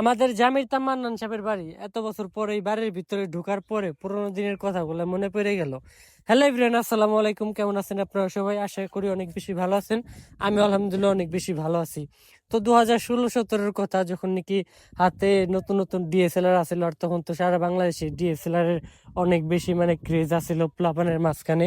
আমাদের জামির তাম্মান্নান সাহেবের বাড়ি, এত বছর পরে এই বাড়ির ভিতরে ঢুকার পরে পুরোনো দিনের কথাগুলো মনে পড়ে গেল। হ্যালো ইব্রাহিম আসসালামু আলাইকুম কেমন আছেন আপনারা সবাই? আশা করি অনেক বেশি ভালো আছেন। আমি আলহামদুলিল্লাহ অনেক বেশি ভালো আছি। তো দু হাজার ষোলো, সতেরোর কথা, যখন নাকি হাতে নতুন নতুন ডিএসএলআর আসছিল আর তখন তো সারা বাংলাদেশে ডিএসএলআর এর অনেক বেশি মানে ক্রেজ আছিল প্লাবানের মাঝখানে।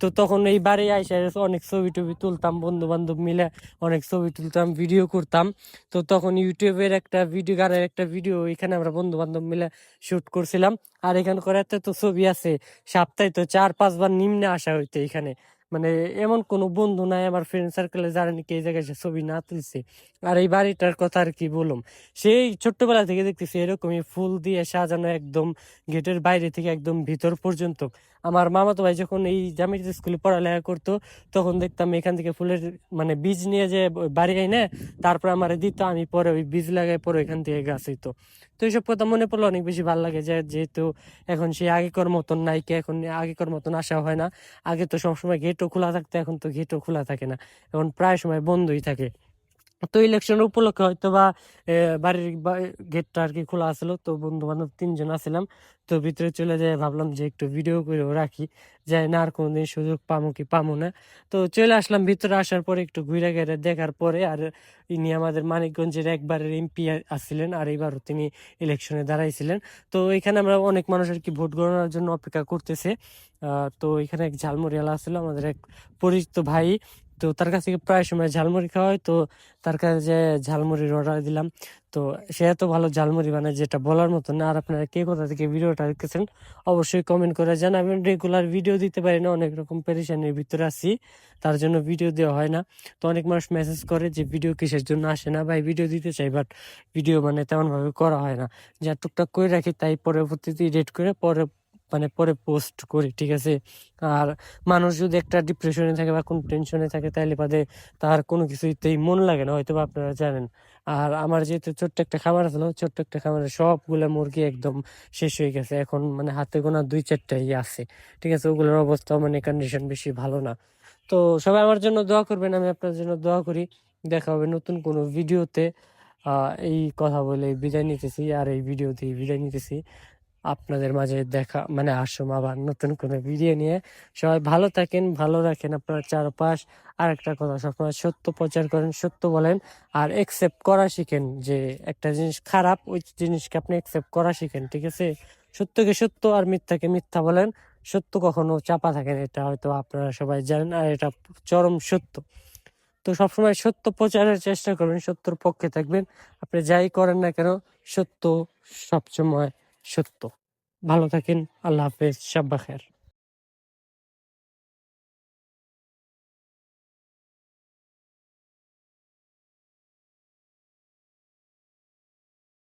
তো তখন এই বাড়ি আইসা অনেক ছবি টবি তুলতাম বন্ধু বান্ধব মিলে অনেক ছবি তুলতাম ভিডিও করতাম। তো তখন ইউটিউবের একটা ভিডিও গানের একটা ভিডিও এখানে আমরা বন্ধু বান্ধব মিলে শুট করছিলাম। আর এখানকার করে এত তো ছবি আছে, সপ্তাহে তো চার পাঁচবার নিম্নে আসা হইতো এখানে। মানে এমন কোনো বন্ধু নাই, আমার ফ্রেন্ড সার্কেলে যারা নাকি এই জায়গায় ছবি না তুলছে। আর এই বাড়িটার কথা আর কি বলুম? সেই ছোট্টবেলা থেকে দেখতেছি এরকমই ফুল দিয়ে সাজানো একদম গেটের বাইরে থেকে একদম ভিতর পর্যন্ত। আমার মামাতো ভাই যখন এই জামির স্কুলে পড়ালেখা করতো, তখন দেখতাম এখান থেকে ফুলের মানে বীজ নিয়ে যে বাড়ি আইনে, তারপর আমার দিত, আমি পরে ওই বীজ লাগাই পরে এখান থেকে গাছ হইতো। তো এইসব কথা মনে পড়লে অনেক বেশি ভালো লাগে যে যেহেতু এখন সেই আগেকার মতন নাইকে এখন আগেকার মতন আসা হয় না। আগে তো সবসময় গেটও খোলা থাকতো, এখন তো গেটও খোলা থাকে না। এখন প্রায় সময় বন্ধই থাকে। তো ইলেকশন উপলক্ষে হয়তো বা বাড়ির গেটটা আর কি খোলা আছিল তো বন্ধু বান্ধব তিনজন আছিলাম। তো ভিতরে চলে যায় ভাবলাম যে একটু ভিডিও করে রাখি। যাই না, আর কোনোদিন সুযোগ পামো কি পামো না। তো চলে আসলাম ভিতরে আসার পরে একটু ঘুরে ঘেরে দেখার পরে, আর ইনি আমাদের মানিকগঞ্জের একবারের এমপি আসছিলেন আর এবারও তিনি ইলেকশনে দাঁড়াইছিলেন। তো এখানে আমরা অনেক মানুষ আর কি ভোট গণনার জন্য অপেক্ষা করতেছে। তো এখানে এক ঝালমুড়িওয়ালা আসছিল আমাদের এক পরিচিত ভাই। তো তার কাছ থেকে প্রায় সময় ঝালমুড়ি খাওয়া হয়, তো তার কাছে ঝালমুড়ির অর্ডার দিলাম। তো সে এত ভালো ঝালমুড়ি বানায় যেটা বলার মতো না। আর আপনারা কে কোথা থেকে ভিডিওটা দেখতেছেন, অবশ্যই কমেন্ট করে জানাবেন। রেগুলার ভিডিও দিতে পারি না, অনেক রকম পেরেশানির ভিতরে আছি, তার জন্য ভিডিও দেওয়া হয় না। তো অনেক মানুষ মেসেজ করে যে, ভিডিও কিসের জন্য আসে না? ভাই ভিডিও দিতে চাই বাট ভিডিও মানে তেমনভাবে করা হয় না। যা টুকটাক করে রাখি, তাই পরবর্তীতে এডিট করে পরে মানে পরে পোস্ট করি, ঠিক আছে? আর মানুষ যদি একটা ডিপ্রেশনে থাকে বা কোনো টেনশনে থাকে তাহলে বাদে তার কোনো কিছুতেই মন লাগে না হয়তো আপনারা জানেন। আর আমার যেহেতু ছোট্ট একটা খামার ছিল ছোট্ট একটা খামারে সবগুলো মুরগি একদম শেষ হয়ে গেছে। এখন মানে হাতে গোনা দুই চারটাই আছে, ঠিক আছে? ওগুলোর অবস্থাও মানে কন্ডিশন বেশি ভালো না। তো সবাই আমার জন্য দোয়া করবেন, আমি আপনার জন্য দোয়া করি। দেখা হবে নতুন কোনো ভিডিওতে এই কথা বলে বিদায় নিতেছি, আর এই ভিডিও দিয়ে বিদায় নিতেছি। আপনাদের মাঝে দেখা মানে আসুম আবার নতুন কোনো ভিডিও নিয়ে। সবাই ভালো থাকেন, ভালো রাখেন আপনার চারপাশ। আর একটা কথা, সবসময় সত্য প্রচার করেন, সত্য বলেন আর একসেপ্ট করা শিখেন যে একটা জিনিস খারাপ, ওই জিনিসকে আপনি একসেপ্ট করা শিখেন, ঠিক আছে? সত্যকে সত্য আর মিথ্যাকে মিথ্যা বলেন। সত্য কখনো চাপা থাকেন এটা হয়তো আপনারা সবাই জানেন আর এটা চরম সত্য। তো সবসময় সত্য প্রচারের চেষ্টা করবেন, সত্যর পক্ষে থাকবেন। আপনি যাই করেন না কেন, সত্য সবসময় সত্য। ভালো থাকেন আল্লাহ হাফেজ সাব্বা খের